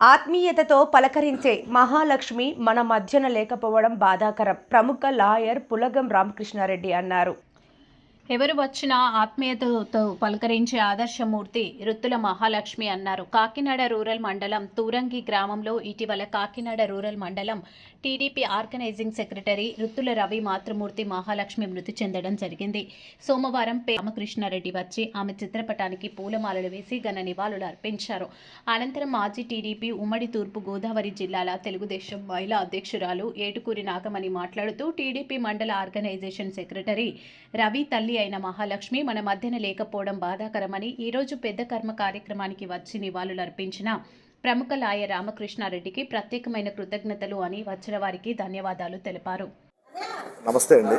ఆత్మీయతతో పలకరించే మహాలక్ష్మి మన మధ్యన లేకపోవడం బాధాకరం. ప్రముఖ లాయర్ పులగం రామకృష్ణారెడ్డి అన్నారు. ఎవరు వచ్చినా ఆత్మీయతతో పలకరించే ఆదర్శమూర్తి రుత్తుల మహాలక్ష్మి అన్నారు. కాకినాడ రూరల్ మండలం తూరంగి గ్రామంలో ఇటీవల కాకినాడ రూరల్ మండలం TDP organising secretary Ruttula Ravi మాతృమూర్తి మహాలక్ష్మి మృతి చెందడం జరిగింది. సోమవారం పే రామకృష్ణారెడ్డి వచ్చి ఆమె చిత్రపటానికి పూలమాలలు వేసి ఘన నివాళులు అర్పించారు. అనంతరం మాజీ టీడీపీ ఉమ్మడి తూర్పు గోదావరి జిల్లాల తెలుగుదేశం మహిళా అధ్యక్షురాలు ఏటుకూరి నాగమణి మాట్లాడుతూ టీడీపీ మండల ఆర్గనైజేషన్ సెక్రటరీ రవి తల్లి అయిన మహాలక్ష్మి మన మధ్యన లేకపోవడం బాధాకరమని ఈరోజు పెద్ద కర్మ కార్యక్రమానికి వచ్చి నివాళులు అర్పించిన ప్రముఖ లాయ రామకృష్ణారెడ్డికి ప్రత్యేకమైన కృతజ్ఞతలు అని వచ్చిన వారికి ధన్యవాదాలు తెలిపారు. నమస్తే అండి.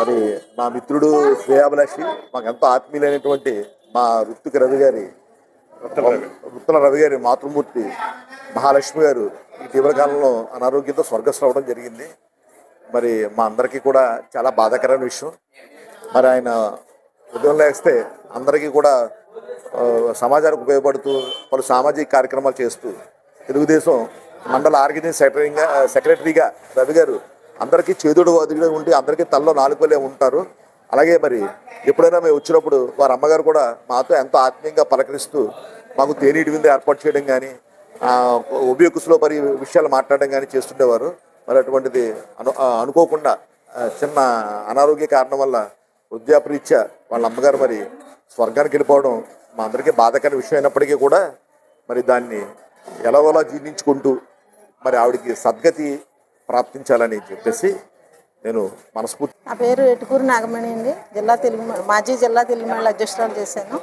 మరి నా మిత్రుడు శ్రేయాభిలాషి మాకు ఎంతో ఆత్మీయులైనటువంటి మా రుత్తుక రవి గారి వృత్తుల రవి గారి మాతృమూర్తి మహాలక్ష్మి గారు ఇటీవల కాలంలో అనారోగ్యంతో స్వర్గస్రావడం జరిగింది. మరి మా అందరికీ కూడా చాలా బాధాకరమైన విషయం. మరి ఆయన ఉదయం లేస్తే అందరికీ కూడా సమాజానికి ఉపయోగపడుతూ పలు సామాజిక కార్యక్రమాలు చేస్తూ తెలుగుదేశం మండల ఆర్గనైజింగ్ సెక్రటరీగా సెక్రటరీగా రవి గారు అందరికీ చేదుడు వదిలిగా ఉండి అందరికీ తల్లో నాలుగులే ఉంటారు. అలాగే మరి ఎప్పుడైనా మేము వచ్చినప్పుడు వారి అమ్మగారు కూడా మాతో ఎంతో ఆత్మీయంగా పలకరిస్తూ మాకు తేనీటి విందు ఏర్పాటు చేయడం కానీ ఉభయకుసులో మరి విషయాలు మాట్లాడడం కానీ చేస్తుండేవారు. మరి అటువంటిది అను అనుకోకుండా చిన్న అనారోగ్య కారణం వల్ల వృద్ధాపరీత్యా వాళ్ళ అమ్మగారు మరి స్వర్గానికి వెళ్ళిపోవడం మా అందరికీ బాధకర విషయం అయినప్పటికీ కూడా మరి దాన్ని ఎలాగోలా జీర్ణించుకుంటూ మరి ఆవిడకి సద్గతి ప్రాప్తించాలని చెప్పేసి నేను మనస్ఫూర్తి నా పేరు ఎటుకూరు నాగమణి అండి. జిల్లా తెలుగు మాజీ జిల్లా తెలుగు మహిళ అధ్యక్షురాలు చేశాను.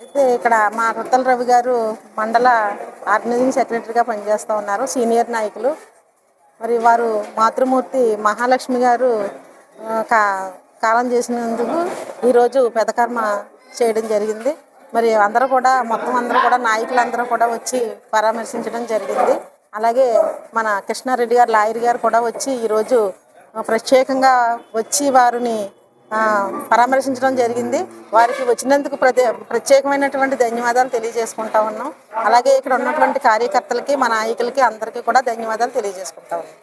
అయితే ఇక్కడ మా రొత్తల రవి గారు మండల ఆర్గనైజింగ్ సెక్రటరీగా పనిచేస్తూ ఉన్నారు సీనియర్ నాయకులు. మరి వారు మాతృమూర్తి మహాలక్ష్మి గారు కాలం చేసినందుకు ఈరోజు పెదకర్మ చేయడం జరిగింది. మరి అందరూ కూడా మొత్తం అందరూ కూడా నాయకులందరూ కూడా వచ్చి పరామర్శించడం జరిగింది. అలాగే మన కృష్ణారెడ్డి గారు లాయర్ గారు కూడా వచ్చి ఈరోజు ప్రత్యేకంగా వచ్చి వారిని పరామర్శించడం జరిగింది. వారికి వచ్చినందుకు ప్రత్యేకమైనటువంటి ధన్యవాదాలు తెలియజేసుకుంటా ఉన్నాం. అలాగే ఇక్కడ ఉన్నటువంటి కార్యకర్తలకి మా నాయకులకి అందరికీ కూడా ధన్యవాదాలు తెలియజేసుకుంటా ఉన్నాం.